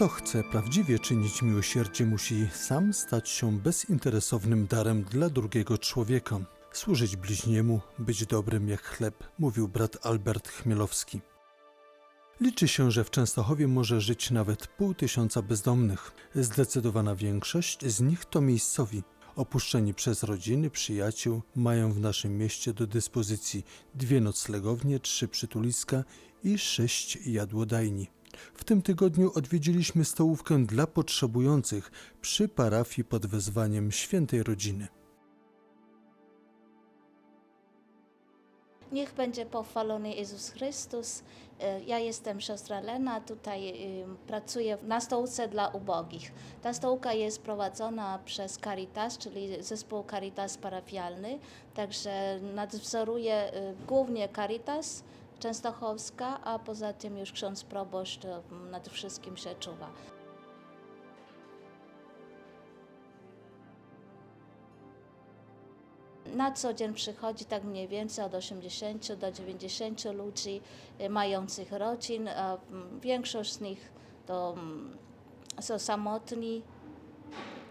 Kto chce prawdziwie czynić miłosierdzie, musi sam stać się bezinteresownym darem dla drugiego człowieka. Służyć bliźniemu, być dobrym jak chleb, mówił brat Albert Chmielowski. Liczy się, że w Częstochowie może żyć nawet pół tysiąca bezdomnych. Zdecydowana większość z nich to miejscowi. Opuszczeni przez rodziny, przyjaciół, mają w naszym mieście do dyspozycji dwie noclegownie, trzy przytuliska i sześć jadłodajni. W tym tygodniu odwiedziliśmy stołówkę dla potrzebujących przy parafii pod wezwaniem Świętej Rodziny. Niech będzie pochwalony Jezus Chrystus. E, Ja jestem siostra Lena, tutaj y, pracuję na stołówce dla ubogich. Ta stołówka jest prowadzona przez Caritas, czyli zespół Caritas parafialny, także nadzoruje y, głównie Caritas Częstochowska, a poza tym już ksiądz proboszcz nad wszystkim się czuwa. Na co dzień przychodzi tak mniej więcej od 80 do 90 ludzi y, mających rodzin. Większość z nich to mm, są samotni,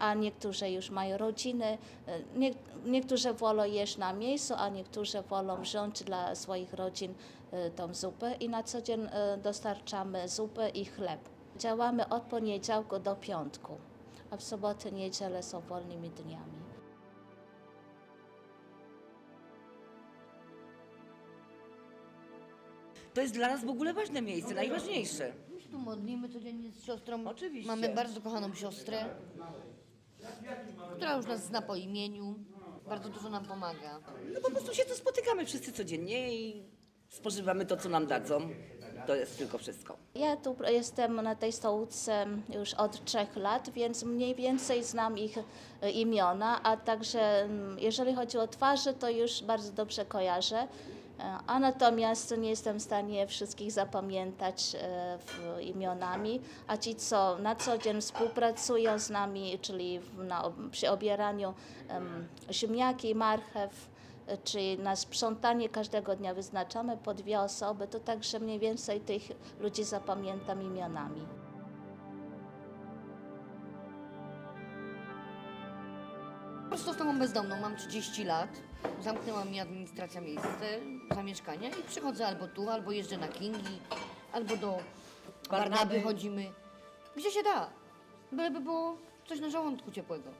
a niektórzy już mają rodziny. Y, Nie, niektórzy wolą jeść na miejscu, a niektórzy wolą wziąć dla swoich rodzin y, tą zupę i na co dzień y, dostarczamy zupę i chleb. Działamy od poniedziałku do piątku, a w soboty, niedzielę są wolnymi dniami. To jest dla nas w ogóle ważne miejsce, najważniejsze. My się tu modlimy codziennie z siostrą. Oczywiście. Mamy bardzo kochaną siostrę, która już nas zna po imieniu. Bardzo dużo nam pomaga. No po prostu się tu spotykamy wszyscy codziennie i spożywamy to, co nam dadzą. To jest tylko wszystko. Ja tu jestem na tej stołówce już od trzech lat, więc mniej więcej znam ich e, imiona, a także mm, jeżeli chodzi o twarze, to już bardzo dobrze kojarzę. E, A natomiast nie jestem w stanie wszystkich zapamiętać e, imionami, a ci, co na co dzień współpracują z nami, czyli na, przy obieraniu em, ziemniaki, marchew, e, czy na sprzątanie każdego dnia wyznaczamy po dwie osoby, to także mniej więcej tych ludzi zapamiętam imionami. Prostu osobą bezdomną, mam 30 lat. Zamknęła mi administracja miejsce zamieszkania i przychodzę albo tu, albo jeżdżę na Kingi, albo do Barnaby. Barnaby chodzimy. Gdzie się da? Byleby było coś na żołądku ciepłego.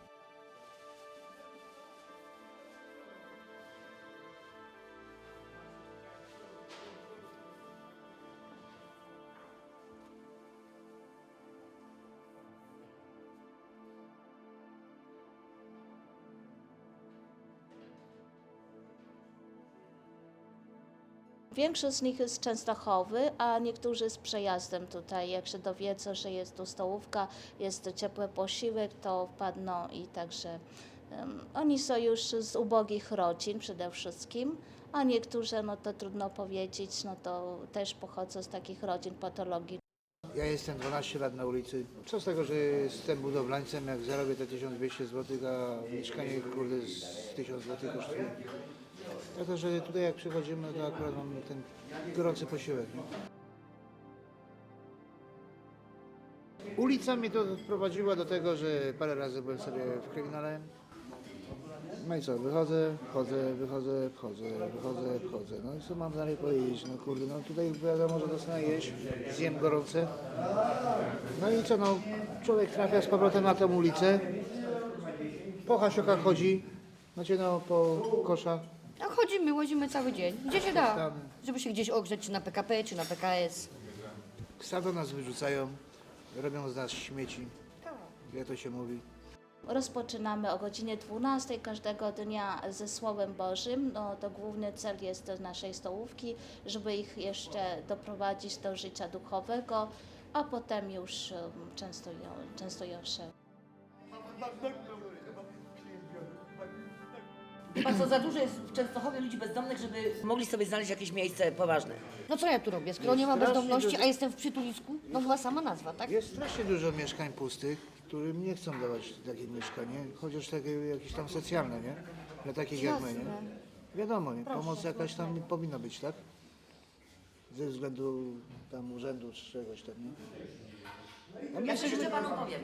Większość z nich jest Częstochowy, a niektórzy z przejazdem tutaj. Jak się dowiedzą, że jest tu stołówka, jest ciepły posiłek, to wpadną i także em, oni są już z ubogich rodzin przede wszystkim, a niektórzy, no to trudno powiedzieć, no to też pochodzą z takich rodzin patologii Ja jestem 12 lat na ulicy. Co z tego, że jestem budowlańcem, jak zarobię te 1200 zł, a mieszkanie kurde z 1000 zł kosztuje. Dlatego, że tutaj jak przychodzimy, to akurat mamy ten gorący posiłek. Nie? Ulica mnie to prowadziła do tego, że parę razy byłem sobie w kryminale. No i co, wychodzę, wchodzę, wychodzę, wchodzę, wychodzę, wchodzę. No i co mam dalej powiedzieć? No kurde, no tutaj wiadomo, że dostanę jeść, zjem gorące. No i co, no człowiek trafia z powrotem na tą ulicę, po hasiokach chodzi, znaczy no po kosza. Chodzimy, łazimy cały dzień. Gdzie się da? Tam. Żeby się gdzieś ogrzeć, czy na PKP, czy na PKS. Stamtąd nas wyrzucają, robią z nas śmieci, jak to się mówi. Rozpoczynamy o godzinie 12 każdego dnia ze Słowem Bożym. No, to główny cel jest to naszej stołówki, żeby ich jeszcze doprowadzić do życia duchowego, a potem już um, częstują, częstują się. Chyba co za dużo jest w Częstochowie ludzi bezdomnych, żeby mogli sobie znaleźć jakieś miejsce poważne. No co ja tu robię? Skoro nie ma Strasznie bezdomności, dużo- a jestem w przytulisku, no chyba sama nazwa, tak? Jest strasznie dużo mieszkań pustych, którym nie chcą dawać takie mieszkanie, chociaż takie jakieś tam socjalne, nie? Dla takich jak my, nie? Jasne. Wiadomo, nie? Pomoc jakaś tam powinna być, tak? Ze względu tam urzędu czy czegoś tam, nie? No, ja panu powiem.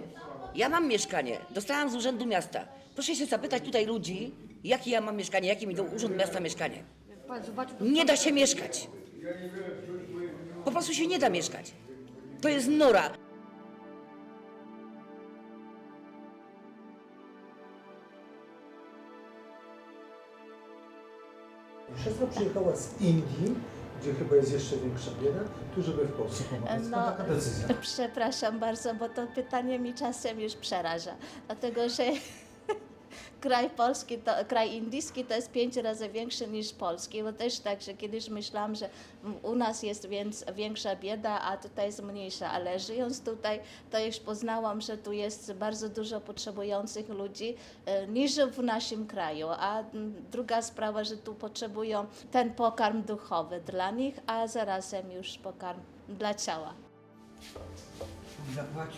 Ja mam mieszkanie, dostałam z urzędu miasta. Proszę się zapytać tutaj ludzi, jakie ja mam mieszkanie, jakie mi do urząd miasta mieszkanie. Pan Nie da się mieszkać. Po prostu się nie da mieszkać. To jest nora. Siostra przyjechała z Indii, gdzie chyba jest jeszcze większa bieda, tu żeby w Polsce pomagać. Skąd No, taka decyzja? Przepraszam bardzo, bo to pytanie mi czasem już przeraża, dlatego że kraj polski, to, kraj indyjski to jest pięć razy większy niż polski, bo też tak, że kiedyś myślałam, że u nas jest więc większa bieda, a tutaj jest mniejsza, ale żyjąc tutaj, to już poznałam, że tu jest bardzo dużo potrzebujących ludzi e, niż w naszym kraju, a druga sprawa, że tu potrzebują ten pokarm duchowy dla nich, a zarazem już pokarm dla ciała. Zapłać.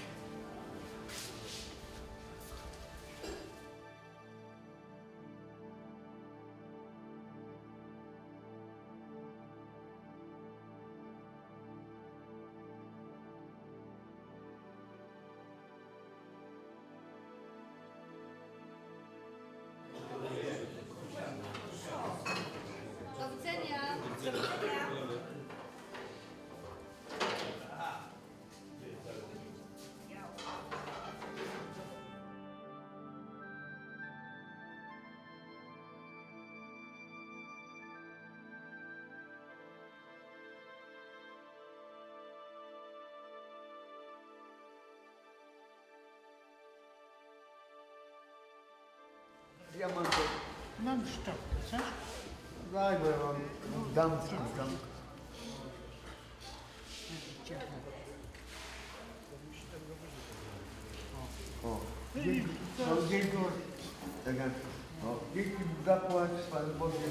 Ja mam to. Mam szczotkę, co? Daj, bo ja mam. Dam, dam. O, dzięki. Tak jak, no, dzięki zapłać Panu Bogiem.